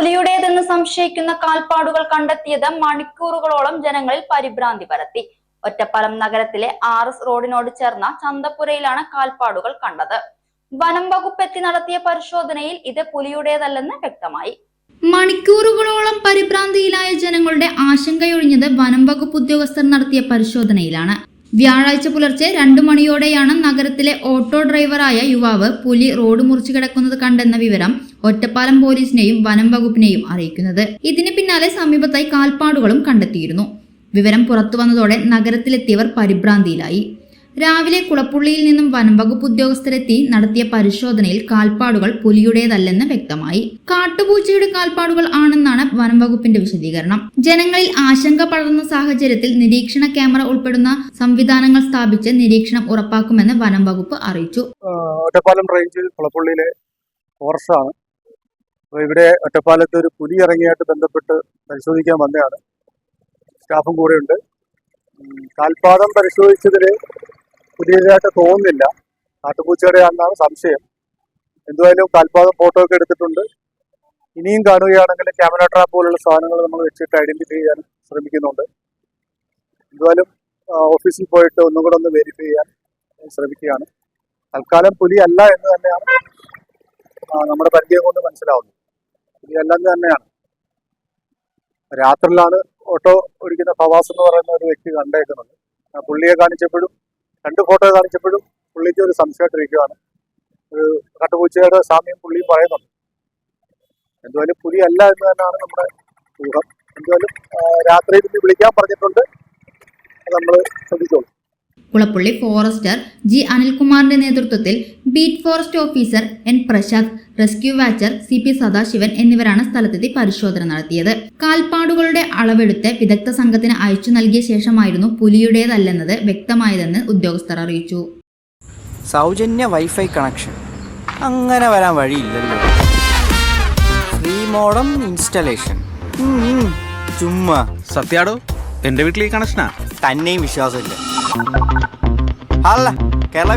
പുലിയുടേതെന്ന് സംശയിക്കുന്ന കാൽപ്പാടുകൾ കണ്ടെത്തിയത് മണിക്കൂറുകളോളം ജനങ്ങളിൽ പരിഭ്രാന്തി പരത്തി. ഒറ്റപ്പാലം നഗരത്തിലെ ആർ എസ് റോഡിനോട് ചേർന്ന ചന്തപ്പുരയിലാണ് കാൽപ്പാടുകൾ കണ്ടത്. വനം വകുപ്പ് എത്തി നടത്തിയ പരിശോധനയിൽ ഇത് പുലിയുടേതല്ലെന്ന് വ്യക്തമായി. മണിക്കൂറുകളോളം പരിഭ്രാന്തിയിലായ ജനങ്ങളുടെ ആശങ്കയൊഴിഞ്ഞത് വനം വകുപ്പ് ഉദ്യോഗസ്ഥർ നടത്തിയ പരിശോധനയിലാണ്. വ്യാഴാഴ്ച പുലർച്ചെ രണ്ടു മണിയോടെയാണ് നഗരത്തിലെ ഓട്ടോ ഡ്രൈവറായ യുവാവ് പുലി റോഡ് മുറിച്ചു കിടക്കുന്നത് കണ്ടെന്ന വിവരം ഒറ്റപ്പാലം പോലീസിനെയും വനം വകുപ്പിനെയും അറിയിക്കുന്നത്. ഇതിന് പിന്നാലെ സമീപത്തായി കാൽപ്പാടുകളും കണ്ടെത്തിയിരുന്നു. വിവരം പുറത്തു വന്നതോടെ നഗരത്തിലെത്തിയവർ പരിഭ്രാന്തിയിലായി. രാവിലെ കുളപ്പുള്ളിയിൽ നിന്നും വനംവകുപ്പ് ഉദ്യോഗസ്ഥരെത്തി നടത്തിയ പരിശോധനയിൽ കാൽപ്പാടുകൾ പുലിയുടേതല്ലെന്ന് വ്യക്തമായി. കാട്ടുപൂച്ചയുടെ കാൽപ്പാടുകൾ ആണെന്നാണ് വനംവകുപ്പിന്റെ വിശദീകരണം. ജനങ്ങളിൽ ആശങ്ക പടർന്ന സാഹചര്യത്തിൽ നിരീക്ഷണ ക്യാമറ ഉൾപ്പെടുന്ന സംവിധാനങ്ങൾ സ്ഥാപിച്ച് നിരീക്ഷണം ഉറപ്പാക്കുമെന്ന് വനംവകുപ്പ് അറിയിച്ചു. ഒറ്റപ്പാലം റേഞ്ചിൽ കുളപ്പുള്ളിയിലെ ഫോറസ്റ്റാണ്. ഇവിടെ ഒറ്റപ്പാലത്ത് ഒരു പുലി ഇറങ്ങിയായിട്ട് ബന്ധപ്പെട്ട് പരിശോധിക്കാൻ വന്നതാണ്. സ്റ്റാഫും കൂടെ ഉണ്ട് കാൽപാദം പരിശോധിച്ചതിൽ പുതിയതായിട്ട് തോന്നുന്നില്ല. നാട്ടുപൂച്ചയുടെ ആണെന്നാണ് സംശയം. എന്തുവായാലും കാൽപാദം ഫോട്ടോ ഒക്കെ എടുത്തിട്ടുണ്ട്. ഇനിയും കാണുകയാണെങ്കിൽ ക്യാമറ ട്രാപ്പ് പോലുള്ള സാധനങ്ങൾ നമ്മൾ വെച്ചിട്ട് ഐഡന്റിഫൈ ചെയ്യാൻ ശ്രമിക്കുന്നുണ്ട്. എന്തുവായാലും ഓഫീസിൽ പോയിട്ട് ഒന്നും കൂടെ ഒന്ന് വെരിഫൈ ചെയ്യാൻ ശ്രമിക്കുകയാണ്. തൽക്കാലം പുലി അല്ല എന്ന് തന്നെയാണ് നമ്മുടെ പരിചയം കൊണ്ട് മനസ്സിലാവുന്നത്. പുലി അല്ലെന്ന് തന്നെയാണ്. രാത്രിയിലാണ് ഓട്ടോ ഓടിക്കുന്ന ഫവാസ് എന്ന് പറയുന്ന ഒരു വ്യക്തി കണ്ടേക്കുന്നത്. പുള്ളിയെ കാണിച്ചപ്പോഴും രണ്ട് ഫോട്ടോ കാണിച്ചപ്പോഴും പുള്ളിക്ക് ഒരു സംശയമായിട്ടിരിക്കുകയാണ്. ഒരു കട്ടുപൂച്ചയുടെ സാമ്യം പുള്ളി പറയുന്നുണ്ട്. എന്തുവായാലും പുലി അല്ല എന്ന് തന്നെയാണ് നമ്മുടെ ഊഹം. എന്തുവായാലും രാത്രി ഇന്ന് വിളിക്കാൻ പറഞ്ഞിട്ടുണ്ട്. നമ്മൾ ശ്രദ്ധിച്ചോളൂ. കുളപ്പള്ളി ഫോറസ്റ്റർ ജി അനിൽകുമാറിന്റെ നേതൃത്വത്തിൽ beat forest officer N Prashanth rescue watcher C P Sadasivan എന്നിവരാണ് സ്ഥലത്തെത്തി പരിശോധന നടത്തിയത്. കാൽപ്പാടുകളുടെ അളവെടുത്ത് വിദഗ്ധ സംഘത്തിന് അയച്ചു നൽകിയ ശേഷമായിരുന്നു പുലിയുടേതല്ലെന്നത് വ്യക്തമായതെന്ന് ഉദ്യോഗസ്ഥർ അറിയിച്ചു. സൗജന്യ വൈഫൈ കണക്ഷൻ. അങ്ങനെ വരാൻ വഴിയില്ലല്ലോ. Free modem installation. ചുമ്മാ. സത്യാടോ എന്റെ വീട്ടിൽ ഈ കണക്ഷനാ? തന്നെയും വിശ്വാസമില്ല. കേരള